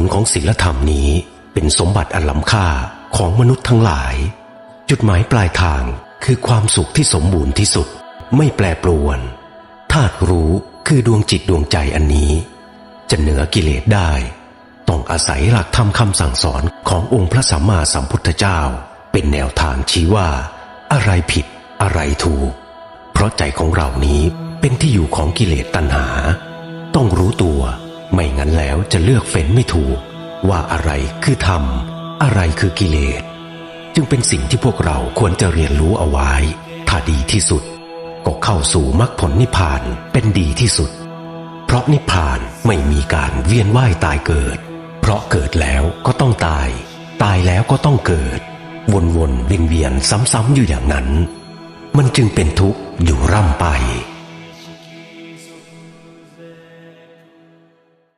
ลของศีลธรรมนี้เป็นสมบัติอันล้ำค่าของมนุษย์ทั้งหลาย จุดหมายปลายทางคือความสุขที่สมบูรณ์ที่สุด ไม่แปรปรวนธาตุรู้คือดวงจิตดวงใจอันนี้ จะเหนือกิเลสได้ ต้องอาศัยหลักธรรมคำสั่งสอนขององค์พระสัมมาสัมพุทธเจ้า เป็นแนวทางชี้ว่า อะไรผิดอะไรถูก เพราะใจของเรานี้เป็นที่อยู่ของกิเลสตัณหา จะเลือกเฟ้นไม่ถูก ว่าอะไรคือธรรม อะไรคือกิเลส จึงเป็นสิ่งที่พวกเราควรจะเรียนรู้เอาไว้ ถ้าดีที่สุด ก็เข้าสู่มรรคผลนิพพานเป็นดีที่สุด เพราะนิพพานไม่มีการเวียนว่ายตายเกิด เพราะเกิดแล้วก็ต้องตาย ตายแล้วก็ต้องเกิด วนๆเวียนๆซ้ำๆอยู่อย่างนั้น มันจึงเป็นทุกข์อยู่ร่ำไป